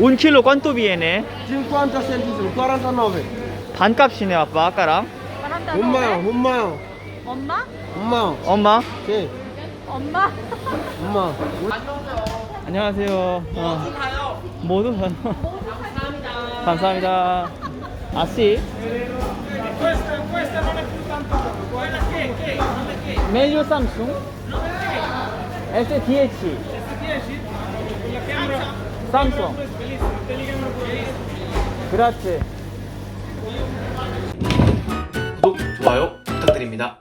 Un chilo quanto viene? 50 centesimi, 49. 반값이네 아빠 아까랑 mao, 엄마? un mao. 엄마 Sì, 엄마? mao. 안녕하세요 어. 모두 가요 감사합니다 아씨 meglio Samsung S10 Samsung grazie 구독, 좋아요 부탁드립니다.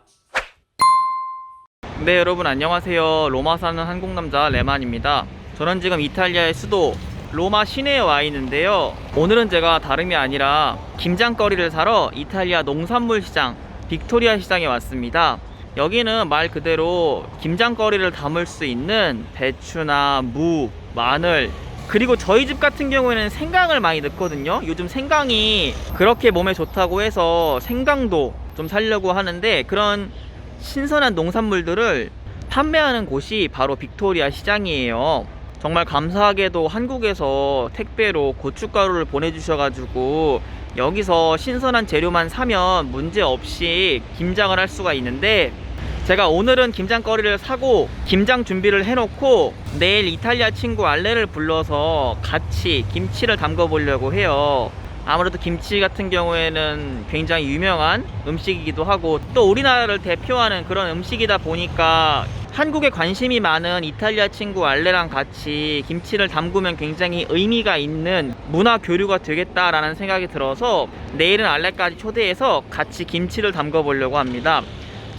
네, 여러분 안녕하세요. 로마 사는 한국 남자 레만입니다. 저는 지금 이탈리아의 수도 로마 시내에 와 있는데요. 오늘은 제가 다름이 아니라 김장거리를 사러 이탈리아 농산물 시장 빅토리아 시장에 왔습니다. 여기는 말 그대로 김장거리를 담을 수 있는 배추나 무, 마늘, 그리고 저희 집 같은 경우에는 생강을 많이 넣거든요. 요즘 생강이 그렇게 몸에 좋다고 해서 생강도 좀 살려고 하는데 그런 신선한 농산물들을 판매하는 곳이 바로 빅토리아 시장이에요. 정말 감사하게도 한국에서 택배로 고춧가루를 보내주셔가지고 여기서 신선한 재료만 사면 문제 없이 김장을 할 수가 있는데 제가 오늘은 김장거리를 사고 김장 준비를 해놓고 내일 이탈리아 친구 알레를 불러서 같이 김치를 담궈 보려고 해요. 아무래도 김치 같은 경우에는 굉장히 유명한 음식이기도 하고 또 우리나라를 대표하는 그런 음식이다 보니까 한국에 관심이 많은 이탈리아 친구 알레랑 같이 김치를 담그면 굉장히 의미가 있는 문화 교류가 되겠다라는 생각이 들어서 내일은 알레까지 초대해서 같이 김치를 담궈 보려고 합니다.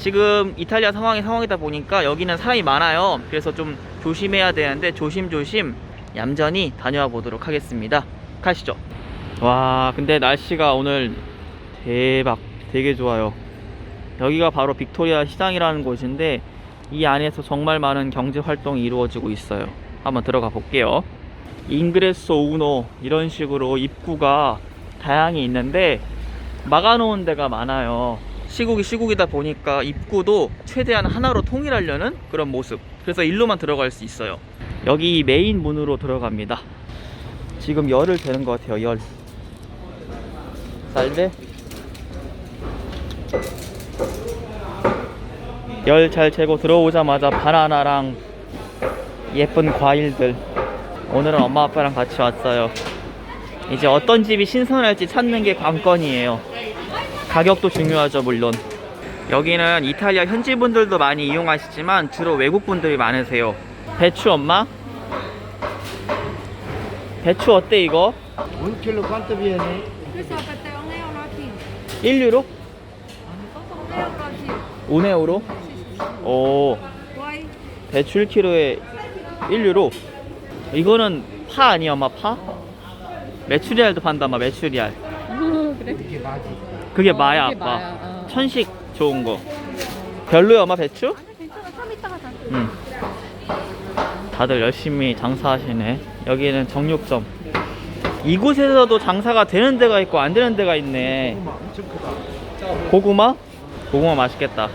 지금 이탈리아 상황이 상황이다 보니까 여기는 사람이 많아요. 그래서 좀 조심해야 되는데 조심조심 얌전히 다녀와 보도록 하겠습니다. 가시죠. 와, 근데 날씨가 오늘 대박, 되게 좋아요. 여기가 바로 빅토리아 시장이라는 곳인데 이 안에서 정말 많은 경제 활동이 이루어지고 있어요. 한번 들어가 볼게요. 잉그레소 우노 이런 식으로 입구가 다양히 있는데 막아놓은 데가 많아요. 시국이 시국이다 보니까 입구도 최대한 하나로 통일하려는 그런 모습. 그래서 일로만 들어갈 수 있어요. 여기 메인 문으로 들어갑니다. 지금 열을 재는 것 같아요. 열. 살데? 열잘 재고 들어오자마자 바나나랑 예쁜 과일들. 오늘은 엄마 아빠랑 같이 왔어요. 이제 어떤 집이 신선할지 찾는 게 관건이에요. 가격도 중요하죠, 물론. 여기는 이탈리아 현지 분들도 많이 이용하시지만 주로 외국 분들이 많으세요. 배추 엄마? 배추 어때 이거? Un chilo quanto viene? Questo per te un euro a chilo. 1유로? Un euro a chilo. 5네오로? 오? 배추 1kg에 1유로. 이거는 파 아니야, 엄마 파? 메추리알도 판다, 엄마 메추리알. 그래? 그게 어, 마야, 그게 아빠. 마야, 어. 천식 좋은 거. 별로야, 엄마 배추? 괜찮아 좀 이따가 자. 응. 다들 열심히 장사하시네. 여기는 정육점. 이곳에서도 장사가 되는 데가 있고 안 되는 데가 있네. 고구마? 고구마 맛있겠다.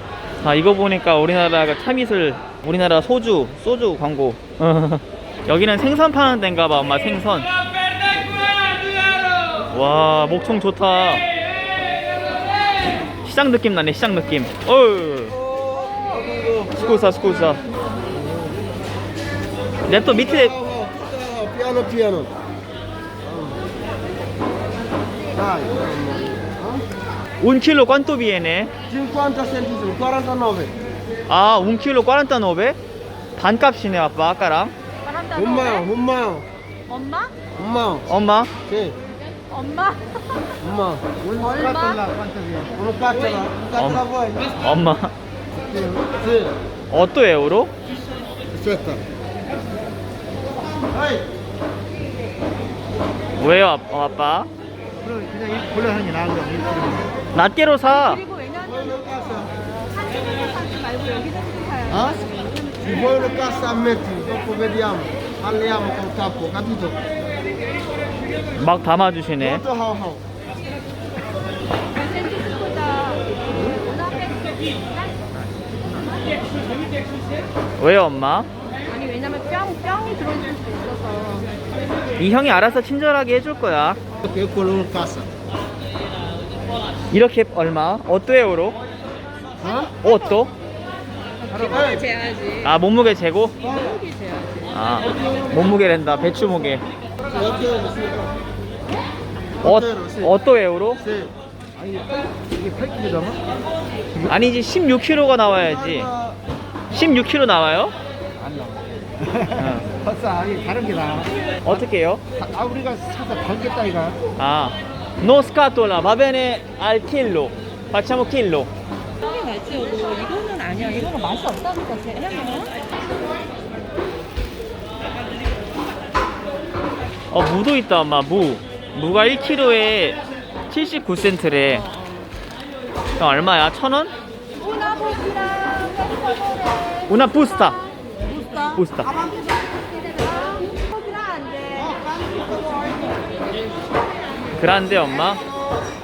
아 이거 보니까 우리나라가 참이슬, 우리나라 소주, 소주 광고. 여기는 생선 파는 데인가 봐, 엄마 생선. 와 목청 좋다. 시장 느낌 나네, 시장 느낌. 어우. 스쿠사 스쿠사 냅또 밑에 Oh, oh, oh, piano piano. Dai. un chilo quanto viene? 50 centesimi, 49. 아, un chilo 49? 반값이네 아빠 아까랑 바란다 Un mao, 너 un mao, 엄마? un mao. 엄마 Sì, 엄마? Un 얼마? vuoi? 엄마 Sì. Sì. 8 euro? Aspetta. Dai. 왜요 아- 어, 아빠? 그냥 이 골라 하는 게 나은 거야. 낱개로 사 그리고 왜냐면 cassa? 한국에서 사지 말고 여기서 사야 Ah? Se vuoi una cassa ammetti, dopo vediamo. Parliamo col capo, capito? 막 담아주시네 왜요 엄마? 아니 왜냐면 뿅 뿅이 들어있을 수 있어서 이 형이 알아서 친절하게 해줄 거야. 이렇게 얼마? 어떠 에우로? Hã? 어떠? 키로를 재야지. 아 몸무게 재고? 키로기 재야지. 아 몸무게 랜다 배추 무게. 어 어떠 에우로? Sim. Aí, 이게 8kg잖아? 아니지 16kg가 나와야지. 16kg 나와요? 안 나와. 벌써 아니 다른 게 나와. 어떻게 해요? 아 우리가 사서 담겠다 이거. 아 no scatola va bene al chilo facciamo chilo 떡이 맛있지 여보. 이거는 아니야. 이거는 맛이 없다니까 쟤는. 어 무도 있다 엄마 무 무가 1kg에 79센트래 형 얼마야? 천원? 우나 부스타. busta 떡이랑 안 돼. 그란데 엄마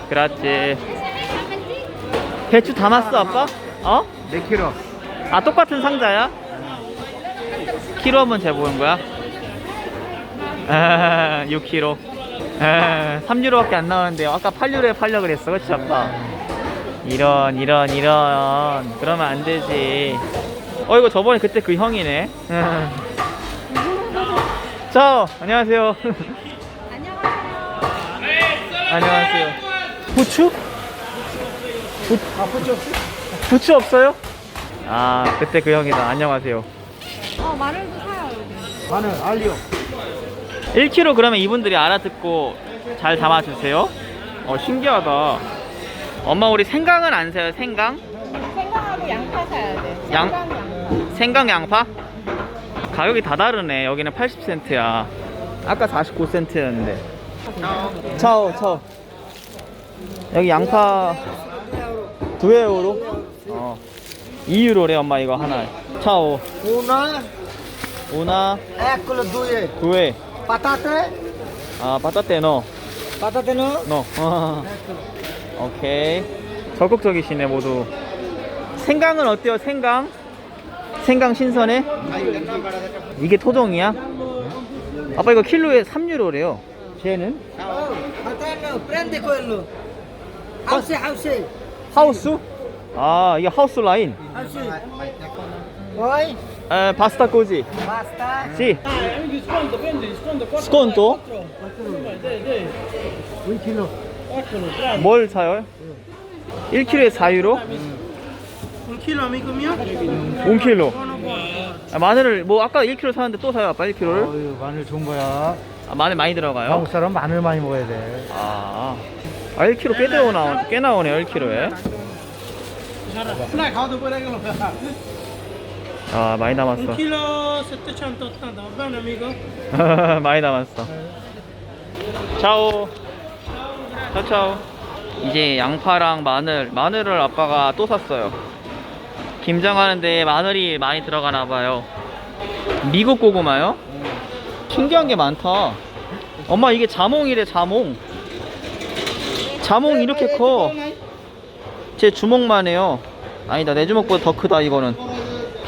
그렇지 배추 담았어 아빠? 어? 몇 킬로? 아 똑같은 상자야? 키로 한번 재보는 거야? 아, 6kg. 아, 3유로밖에 안 나오는데 아까 8유로에 팔려 그랬어, 그렇지 아빠? 이런 이런 이런 그러면 안 되지. 어 이거 저번에 그때 그 형이네. 자, 안녕하세요. 안녕하세요. 안녕하세요. 부추? 부, 아 붙여. 부추 없어요? 아, 그때 그 형이다. 안녕하세요. 어 마늘도 사요 여기. 마늘 알리오. 1kg 그러면 이분들이 알아듣고 잘 담아주세요. 어, 신기하다. 엄마, 우리 생강은 안 사요, 생강? 생강하고 양파 사야 돼. 양- 생강 양파. 생강 양파? 가격이 다 다르네. 여기는 80센트야. 아까 49센트였는데. 차오, 차오. 여기 양파 2유로? 어. 2유로래, 엄마, 이거 하나. 차오. Una, 오나, eccolo due. 두에. Patate? 아, 바타테 너. Patate no? 너. 어. 오케이. 적극적이시네 모두. 생강은 어때요? 생강? 생강 신선해? 이게 토종이야? 아빠 이거 킬로에 3유로래요. 쟤는? Quello. House, house. 하우스? 아 이게 하우스 라인. House. Poi? 에 파스타 꼬지. Basta. 시. 스콘토? 1kg. 뭘 사요? 1kg에 4유로? 1kg amico mio? 1kg. 아, 마늘을 뭐 아까 1kg 사는데 또 사요 아빠 1kg를? 어유 마늘 좋은 거야. 아, 마늘 많이 들어가요? 한국 사람 마늘 많이 먹어야 돼. 아, 아 1kg 꽤 들어 나오 꽤 나오네요 1kg에. 아 많이 남았어. chilo 780, va bene amico? 많이 남았어. 차오. 차차오. 이제 양파랑 마늘, 마늘을 아빠가 또 샀어요. 김장하는데 마늘이 많이 들어가나 봐요. 미국 고구마요? 신기한 게 많다. 엄마 이게 자몽이래 자몽. 자몽 이렇게 커. 제 주먹만 해요. 아니다 내 주먹보다 더 크다 이거는.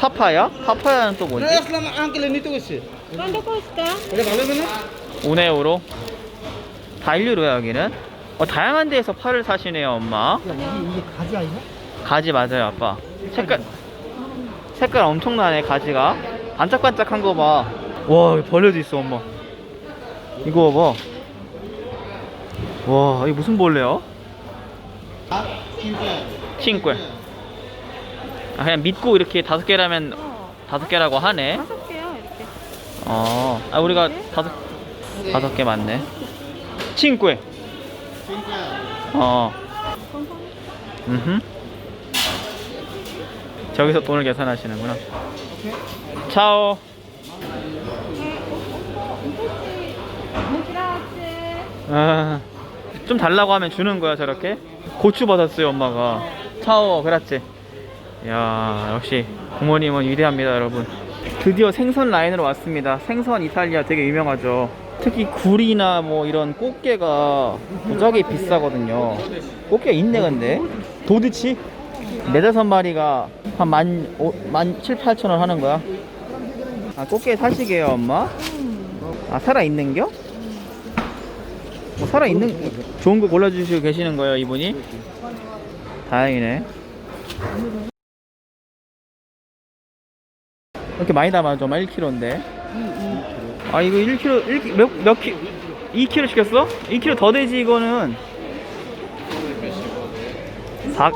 파파야? 파파야는 또 뭐지? anche le nito così. Quanto costa? Quelle valgono? 5네오로 다 1유로야 여기는 어, 다양한 데에서 팔을 사시네요 엄마 이게 이게 가지 아니야? 가지 맞아요 아빠 색깔 색깔 엄청나네 가지가 반짝반짝한 거봐와 벌레도 있어 엄마 이거 봐와 이게 무슨 벌레야? 칭que 아 그냥 믿고 이렇게 다섯 개라면 어. 다섯 개라고 하네 다섯 개요 이렇게. 어, 아 우리가 다섯 다섯 개 맞네. 친구에. 어. 음. 저기서 돈을 계산하시는구나. 차오. 그라치. 아, 좀 달라고 하면 주는 거야 저렇게? 고추 받았어요 엄마가. 차오, 그렇지. 야 역시 부모님은 위대합니다 여러분. 드디어 생선 라인으로 왔습니다. 생선 이탈리아 되게 유명하죠. 특히 굴이나 뭐 이런 꽃게가 무지하게 비싸거든요. 꽃게 있네 근데. 도드치? 네다섯 마리가 한 만, 오, 만 칠, 팔천 원 하는 거야. 아 꽃게 사시게요 엄마? 아 살아 있는겨? 살아 있는 좋은 거 골라주시고 계시는 거예요 이분이? 다행이네. 이렇게 많이 담아줘, 1kg인데. 아 이거 1kg, 1, 몇, 몇 키, 2kg 시켰어? 2kg 더 되지 이거는. 4,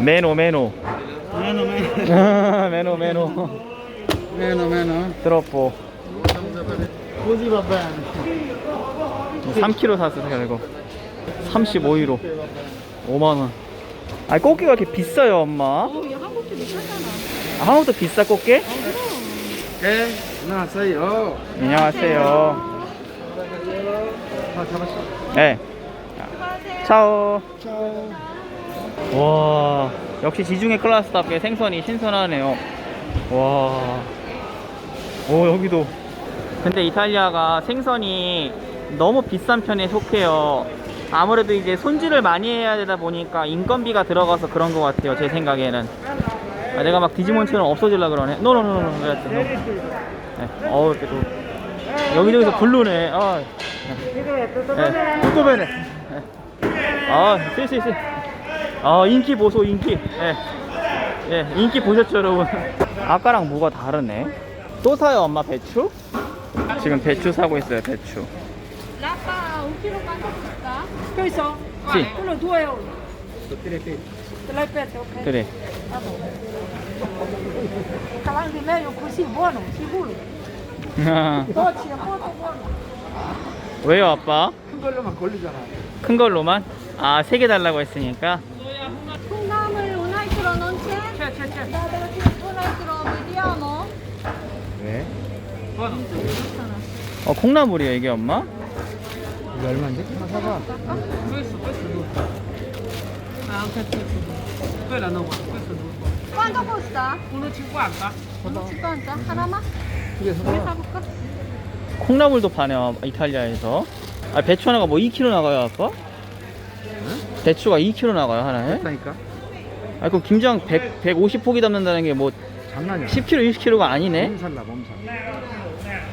메노 메노. Meno, meno. 메노 메노. Meno, meno. 드롭보. Così va bene. 3kg 샀어요 이거 35유로 5만원 아 꽃게가 이렇게 비싸요 엄마 어, 이 한국도 비싸잖아. 아, 한국도 비싸 꽃게? No, sei io. 안녕하세요 Ah, 잡았어. 네 차오. 와 역시 지중해 클래스답게 생선이 신선하네요 와오 여기도 근데 이탈리아가 생선이 너무 비싼 편에 속해요 아무래도 이제 손질을 많이 해야 되다 보니까 인건비가 들어가서 그런 것 같아요 제 생각에는 아, 내가 막 디지몬처럼 없어질라 그러네 노노노노 그랬지 노. 네. 어우 이렇게 또 여기저기서 블루네 아 네. 뚜꼬베네 네. 아 씨씨씨 아 인기 보소 인기 예. 예 인기 보셨죠 여러분 아까랑 뭐가 다르네 또 사요 엄마 배추? 지금 배추 사고 있어요 배추 라빠 5kg 깐거 줄 까? questo? Sì. quello 2 euro. L'hai petto, ok? 그래 Cavallo di meglio così, buono, sicuro. Dolce, molto buono. 왜요 아빠? 큰 걸로만 걸리잖아. 큰 걸로만? 아 세 개 달라고 했으니까 콩나물 altro non c'è? C'è, c'è, c'è. Altro vediamo. 왜? 어 콩나물이에요 이게 엄마? 이거 얼마인데? 하나 사봐. Quanto costa? 1,50. 1,50? 하나만? 두개 두개 사봐. 사볼까? 콩나물도 파네요 이탈리아에서 아 배추 하나가 뭐 2kg 나가요 아빠? 배추가 2kg 나가요 하나에? 그러니까 아그 김장 100, 150포기 담는다는 게 뭐 장난이야. 10kg 20kg가 아니네? 몸살나 몸살.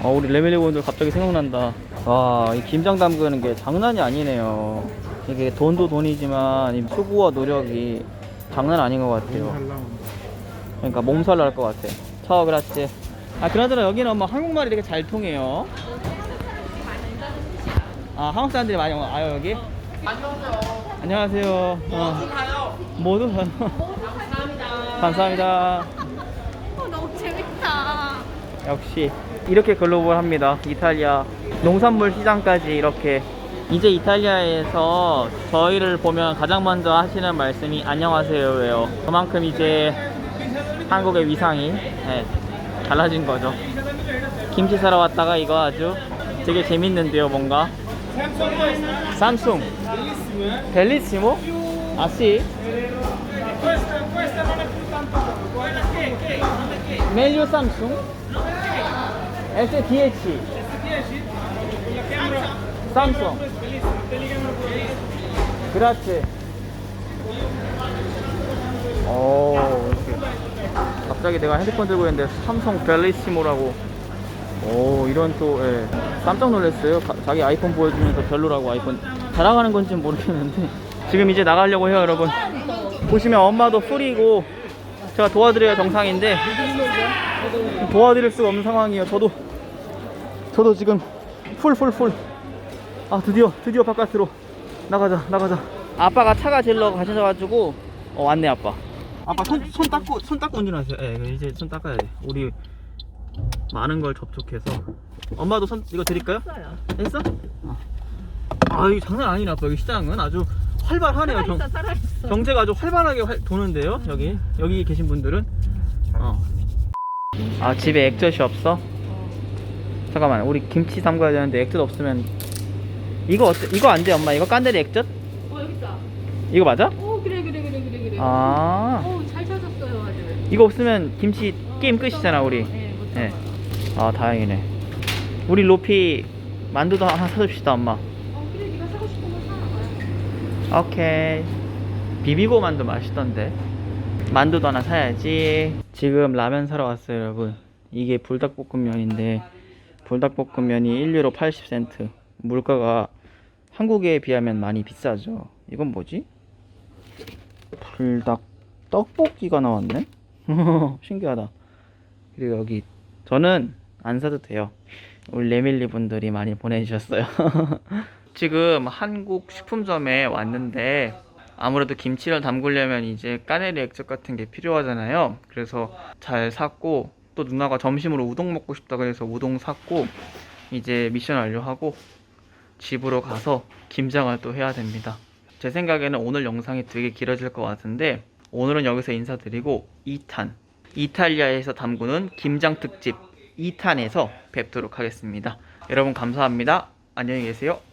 어, 우리 레벨리본들 갑자기 생각난다. 와, 이 김장 담그는 게 장난이 아니네요. 이게 돈도 돈이지만 이 수고와 노력이 장난 아닌 것 같아요. 그러니까 몸살 날 것 같아. 차오 그라치. 아, 그나저나 여기는 엄마 한국말이 이렇게 잘 통해요. 아, 한국 사람들이 많이 와요, 여기? 안녕하세요. 어. 모두 가요. 감사합니다. 어, 너무 재밌다. 역시 이렇게 글로벌합니다. 이탈리아 농산물 시장까지 이렇게 이제 이탈리아에서 저희를 보면 가장 먼저 하시는 말씀이 안녕하세요예요. 그만큼 이제 한국의 위상이 네, 달라진 거죠. 김치 사러 왔다가 이거 아주 되게 재밌는데요, 뭔가. 삼성. 벨리시모? 아 씨. meglio Samsung S10 Samsung grazie 오 이렇게. 갑자기 내가 핸드폰 들고 있는데 삼성 벨리시모라고. 오 이런 또 예, 깜짝 놀랐어요. 가- 자기 아이폰 보여주면서 별로라고 아이폰. 자랑하는 건지 는 모르겠는데. 지금 이제 나가려고 해요 여러분. 보시면 엄마도 풀이고 제가 도와드려야 정상인데 도와드릴 수가 없는 상황이에요. 저도 저도 지금 풀 풀 풀. 아 드디어 드디어 바깥으로 나가자 나가자. 아빠가 차가 질러 가셔가지고 어 왔네 아빠. 아빠 손 손 닦고 손 닦고 운전하세요. 예 이제 손 닦아야 돼. 우리 많은 걸 접촉해서 엄마도 손 이거 드릴까요? 했어? 어. 아 이거 장난 아니네 아빠 여기 시장은 아주 활발하네요. 경, 살아있어, 살아있어. 경제가 아주 활발하게 활- 도는데요 여기 여기 계신 분들은 어. 아 집에 액젓이 없어? 잠깐만 우리 김치 담가야 되는데 액젓 없으면 이거 어때? 이거 안 돼 엄마 이거 깐데리 액젓? 어, 여기 있다. 이거 맞아? 오, 그래, 그래, 그래, 그래, 그래. 아 오, 잘 찾았어요, 아주. 이거 없으면 김치 게임 끝이잖아 우리 네, 못 예. 잡아. 아 다행이네 우리 로피 만두도 하나 사줍시다 엄마 어, 그래, 네가 사고 싶은 거 사라. 오케이 비비고 만두 맛있던데 만두도 하나 사야지 지금 라면 사러 왔어요 여러분 이게 불닭볶음면인데 불닭볶음면이 1유로 80센트. 물가가 한국에 비하면 많이 비싸죠. 이건 뭐지? 불닭 떡볶이가 나왔네? 신기하다. 그리고 여기 저는 안 사도 돼요. 우리 레밀리 분들이 많이 보내주셨어요. 지금 한국 식품점에 왔는데 아무래도 김치를 담그려면 이제 까네리 액젓 같은 게 필요하잖아요. 그래서 잘 샀고 또 누나가 점심으로 우동 먹고 싶다 그래서 우동 샀고 이제 미션 완료하고 집으로 가서 김장을 또 해야 됩니다. 제 생각에는 오늘 영상이 되게 길어질 것 같은데 오늘은 여기서 인사드리고 2탄 이탈리아에서 담그는 김장 특집 2탄에서 뵙도록 하겠습니다. 여러분 감사합니다. 안녕히 계세요.